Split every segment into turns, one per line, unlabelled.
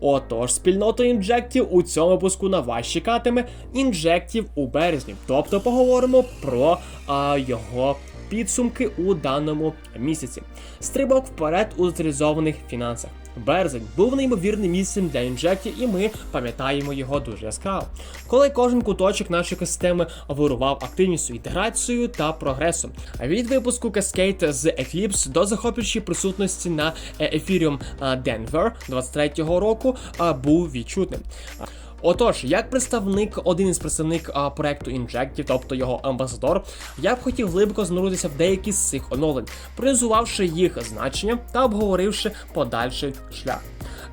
Отож, спільнота інжектів у цьому випуску на вас чекатиме інжектів у березні. Тобто поговоримо про а, його підсумки у даному місяці. Стрибок вперед у цивілізованих фінансах. Березень був неймовірним місцем для інжектів, і ми пам'ятаємо його дуже яскраво. Коли кожен куточок нашої екосистеми вирував активністю, інтеграцією та прогресом. Від випуску Cascade з Eclipse до захоплюючої присутності на е, Ethereum Denver 23-го року а, був відчутним. Отож, як представник, один із представник а, проекту Injective, тобто його амбасадор, я б хотів глибоко знуритися в деякі з цих оновлень, проаналізувавши їх значення та обговоривши подальший шлях.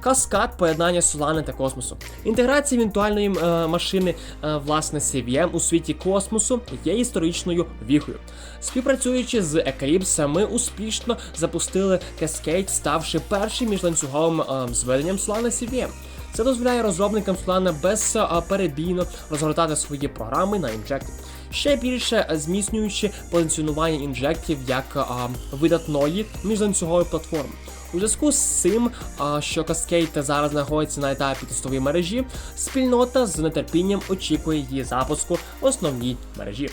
Каскад поєднання Solana та космосу. Інтеграція віртуальної е, машини е, власне CVM у світі космосу є історичною віхою. Співпрацюючи з Eclipse, ми успішно запустили Cascade, ставши першим міжланцюговим е, зведенням Solana CVM. Це дозволяє розробникам Solana безперебійно розгортати свої програми на Injective. Ще більше е, зміцнюючи позиціонування інжектів як а, видатної міжланцюгової платформи. У зв'язку з цим, що Cascade зараз знаходиться на етапі тестової мережі, спільнота з нетерпінням очікує її запуску в основній мережі.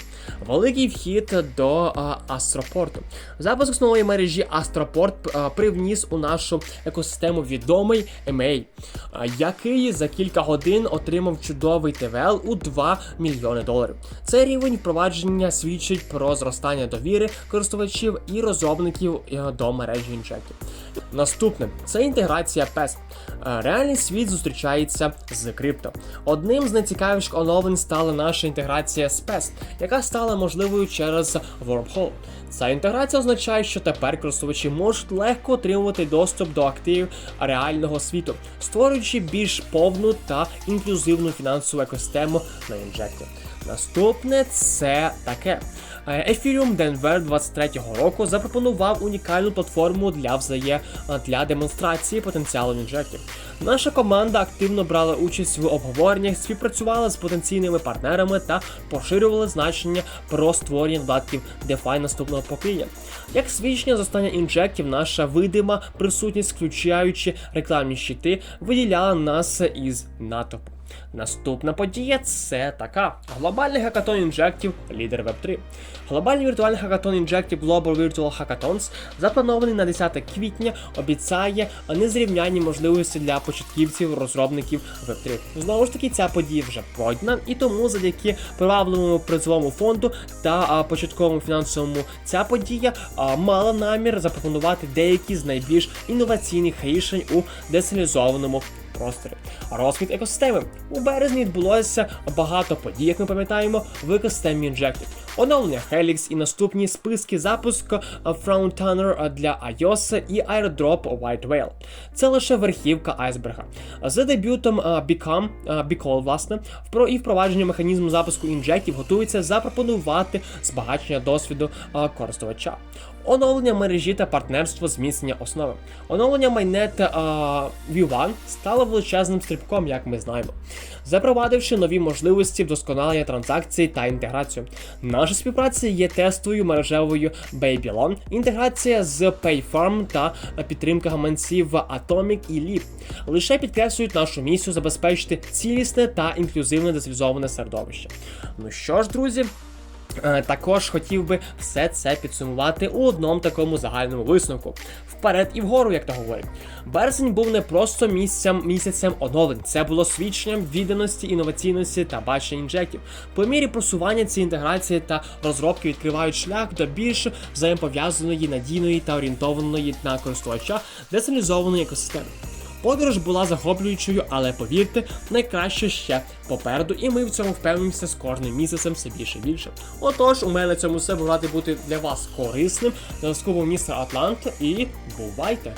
Великий вхід до Астропорту. Запуск основної мережі Астропорт привніс у нашу екосистему відомий EMA, який за кілька годин отримав чудовий ТВЛ у 2 мільйони доларів. Цей рівень впровадження свідчить про зростання довіри користувачів і розробників до мережі інжектів. Наступне це інтеграція PES. Е, Реальний світ зустрічається з крипто. Одним з найцікавіших оновлень стала наша інтеграція з PES, яка стала можливою через Wormhole. Ця інтеграція означає, що тепер користувачі можуть легко отримувати доступ до активів реального світу, створюючи більш повну та інклюзивну фінансову екосистему на інжекті. Наступне це таке. Е, Ethereum Denver 23-го року запропонував унікальну платформу для взає для демонстрації потенціалу інжектів. Наша команда активно брала участь в обговореннях, співпрацювала з потенційними партнерами та поширювала значення про створення додатків DeFi наступного покоління. Як свідчення зростання інжектів, наша видима присутність, включаючи рекламні щити, виділяла нас із натовпу. Наступна подія це така: глобальний хакатон інжектів, лідер Web3. Глобальний віртуальний хакатон інжектів Global Virtual Hackathons, запланований на 10 квітня, обіцяє незрівнянні можливості для початківців, розробників Web3. Знову ж таки, ця подія вже пройдена, і тому завдяки привабливому призовому фонду та початковому фінансовому ця подія мала намір запропонувати деякі з найбільш інноваційних рішень у децентралізованому просторі. Розквіт екосистеми у березні відбулося багато подій, як ми пам'ятаємо, в екосистемі Injective. Оновлення Helix і наступні списки запуску Frontrunner для iOS і airdrop White Whale. Це лише верхівка айсберга. За дебютом Become, Bicall, власне, і впровадження механізму запуску інжектів готується запропонувати збагачення досвіду користувача. Оновлення мережі та партнерство зміцнення основи. Оновлення майнет V1 стало величезним стрибком, як ми знаємо, запровадивши нові можливості вдосконалення транзакцій та інтеграцію. Наша співпраця є тестовою мережевою Babylon, інтеграція з PayFarm та підтримка гаманців Atomic і Leap. Лише підкреслюють нашу місію забезпечити цілісне та інклюзивне децентралізоване середовище. Ну що ж, друзі. Е, Також хотів би все це підсумувати у одному такому загальному висновку. Вперед і вгору, як то говорять. Березень був не просто місцем, місяцем оновлень, це було свідченням відданості, інноваційності та бачення інжектів. По мірі просування цієї інтеграції та розробки відкривають шлях до більш взаємопов'язаної, надійної та орієнтованої на користувача децентралізованої екосистеми. Подорож була захоплюючою, але повірте, найкраще ще попереду, і ми в цьому впевнимося з кожним місяцем все більше і більше. Отож, у мене на цьому все був радий бути для вас корисним. На містер Атлант і бувайте!